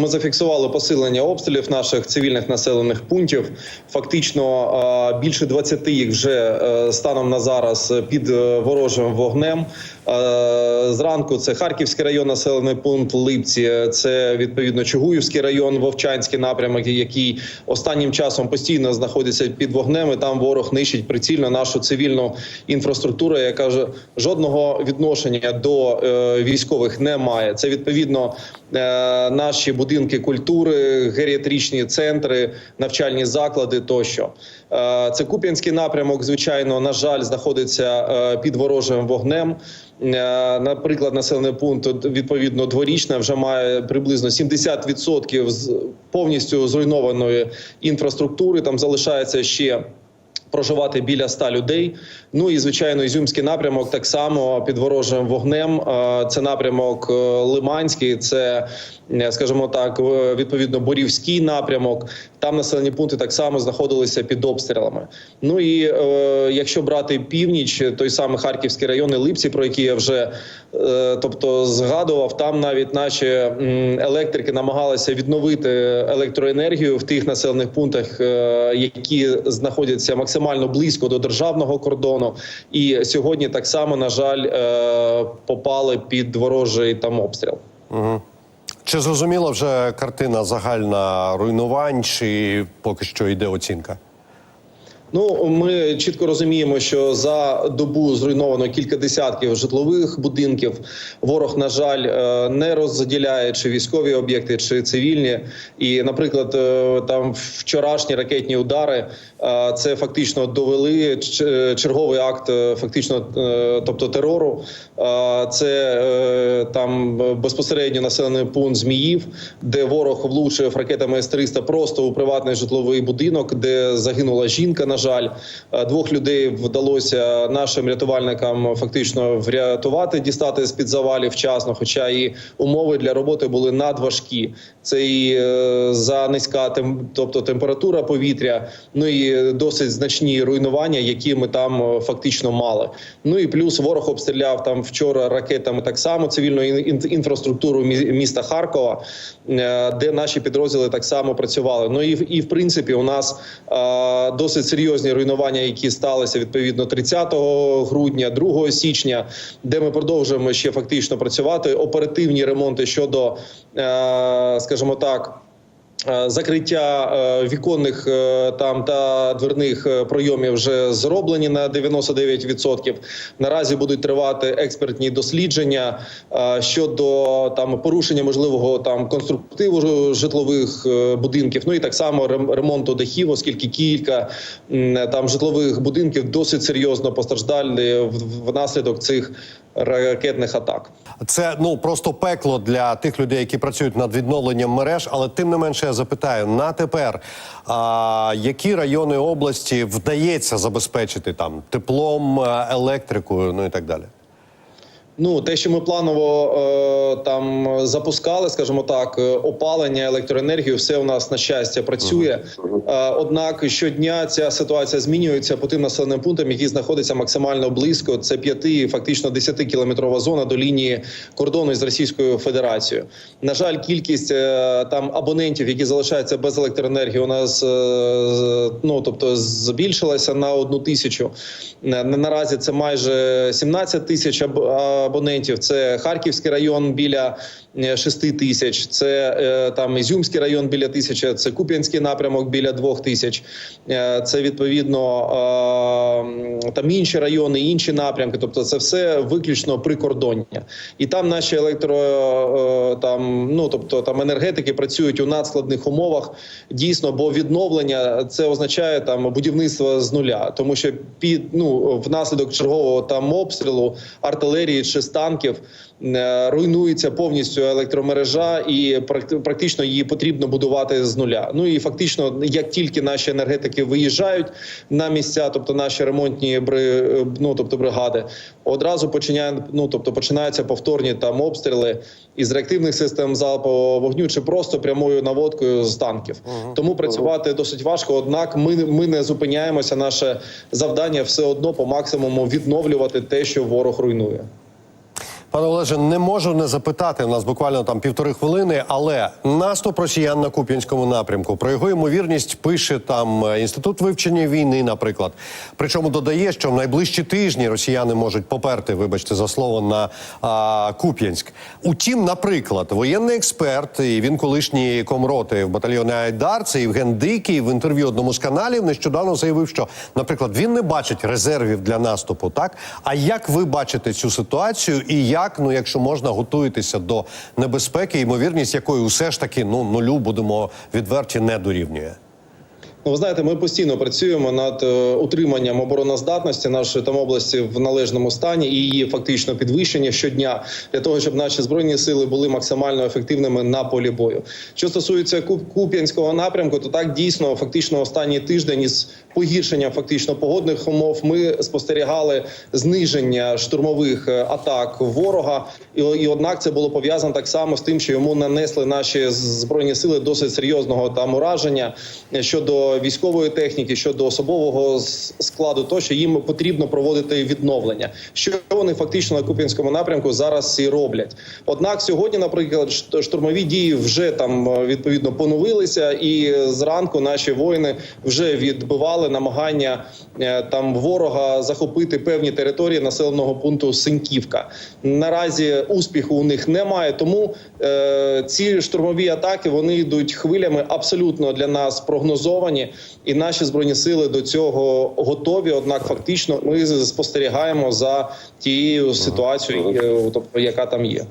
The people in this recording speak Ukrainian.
Ми зафіксували посилення обстрілів наших цивільних населених пунктів. Фактично більше 20 їх вже е, станом на зараз під е, ворожим вогнем. Зранку це Харківський район, населений пункт Липці. Це відповідно Чугуївський район, Вовчанський напрямок, який останнім часом постійно знаходиться під вогнем. І там ворог нищить прицільно нашу цивільну інфраструктуру, яка ж жодного відношення до е, військових не має. Це відповідно е, наші будинки культури, геріатричні центри, навчальні заклади тощо. Е, Це Куп'янський напрямок. Звичайно, на жаль, знаходиться е, під ворожим вогнем. Е, Наприклад, населений пункт відповідно дворічне вже має приблизно 70% з повністю зруйнованої інфраструктури. Там залишається ще. Проживати біля 100 людей. Ну і звичайно, ізюмський напрямок так само під ворожим вогнем. Це напрямок Лиманський, це скажімо так, відповідно Борівський напрямок. Там населені пункти так само знаходилися під обстрілами. Ну і е, якщо брати північ, той самий Харківський район і Липці, про які я вже е, тобто згадував, там навіть наші електрики намагалися відновити електроенергію в тих населених пунктах, е, які знаходяться максимально близько до державного кордону. І сьогодні так само на жаль е, попали під ворожий там обстріл. Чи зрозуміла вже картина загальна руйнувань, чи поки що йде оцінка? Ну, ми чітко розуміємо, що за добу зруйновано кілька десятків житлових будинків. Ворог, на жаль, е, не розділяє чи військові об'єкти, чи цивільні. І, наприклад, е, там вчорашні ракетні удари е, це фактично довели черговий акт, фактично, тобто терору. Це там безпосередньо населений пункт Зміїв, де ворог влучив ракетами С-300 просто у приватний житловий будинок, де загинула жінка. На жаль, Е, двох людей вдалося нашим рятувальникам фактично врятувати, дістати з під завалів вчасно. Хоча і умови для роботи були надважкі. Це і е, за низька тем, тобто температура повітря, ну і досить значні руйнування, які ми там е, фактично мали. Ну і плюс ворог обстріляв там вчора ракетами так само цивільну ін- ін- інфраструктуру міста Харкова, де наші підрозділи так само працювали. Ну і і в принципі у нас досить серйозні руйнування, які сталися відповідно 30 грудня, 2 січня, де ми продовжуємо ще фактично працювати. Оперативні ремонти щодо, е, скажімо так. Е, Закриття е, віконних е, там та дверних пройомів вже зроблені на 99%. Наразі будуть тривати експертні дослідження щодо там порушення можливого там конструктиву житлових будинків. Ну і так само рем- ремонту дахів, оскільки кілька там житлових будинків досить серйозно постраждали внаслідок цих ракетних атак. Це ну просто пекло для тих людей, які працюють над відновленням мереж. Але тим не менше я запитаю на тепер, а, які райони області вдається забезпечити там теплом, е, електрикою, ну і так далі. Ну, те, що ми планово е, там запускали, скажімо так, е, опалення, електроенергію, все у нас на щастя працює. Е, однак щодня ця ситуація змінюється по тим населеним пунктам, які знаходяться максимально близько. Це 5, фактично 10 кілометрова зона до лінії кордону з Російською Федерацією. На жаль, кількість е, там абонентів, які залишаються без електроенергії, у нас е, ну тобто збільшилася на одну тисячу. На- Наразі це майже 17 тисяч аб- абонентів. Це Харківський район біля 6 тисяч. Це е, там Ізюмський район біля тисячі. Це Куп'янський напрямок біля 2 тисяч. Е, Це відповідно е, там інші райони, інші напрямки. Тобто, це все виключно прикордоння. І там наші електро е, там, ну тобто там енергетики працюють у надскладних умовах. Дійсно, бо відновлення це означає там будівництво з нуля, тому що під ну внаслідок чергового там обстрілу артилерії чи з танків е, руйнується повністю електромережа, і практи- практично її потрібно будувати з нуля. Ну і фактично, як тільки наші енергетики виїжджають на місця, тобто наші ремонтні бри, ну тобто бригади, одразу починає, ну тобто починаються повторні там обстріли із реактивних систем залпового вогню чи просто прямою наводкою з танків. Тому працювати досить важко. Однак, ми ми не зупиняємося. Наше завдання все одно по максимуму відновлювати те, що ворог руйнує. Пане Олеже, не можу не запитати. У нас буквально там півтори хвилини, але наступ росіян на Куп'янському напрямку про його ймовірність пише там е, інститут вивчення війни, наприклад. Причому додає, що в найближчі тижні росіяни можуть поперти, вибачте за слово, на а, Куп'янськ. Утім, наприклад, воєнний експерт і він колишній комроти в батальйоні Айдар, це Євген Дикий в інтерв'ю одному з каналів нещодавно заявив, що, наприклад, він не бачить резервів для наступу. Так а як ви бачите цю ситуацію, і як, ну якщо можна, готуєтеся до небезпеки, ймовірність якої усе ж таки ну нулю будемо відверті не дорівнює. Ну, ви знаєте, ми постійно працюємо над е, утриманням обороноздатності нашої там області в належному стані і її фактично підвищення щодня для того, щоб наші збройні сили були максимально ефективними на полі бою. Що стосується Куп- Куп'янського напрямку, то так дійсно фактично останній тиждень із погіршенням фактично погодних умов ми спостерігали зниження штурмових е, атак ворога, і, і однак це було пов'язано так само з тим, що йому нанесли наші збройні сили досить серйозного там ураження е, щодо військової техніки, щодо особового складу, то що їм потрібно проводити відновлення. Що вони фактично на Куп'янському напрямку зараз і роблять. Однак сьогодні, наприклад, штурмові дії вже там е, відповідно поновилися, і зранку наші воїни вже відбивали намагання е, там ворога захопити певні території населеного пункту Синьківка. Наразі успіху у них немає, тому е, ці штурмові атаки вони йдуть хвилями абсолютно для нас прогнозовані, і наші збройні сили до цього готові. Однак, фактично, ми спостерігаємо за тією ситуацією, тобто яка там є.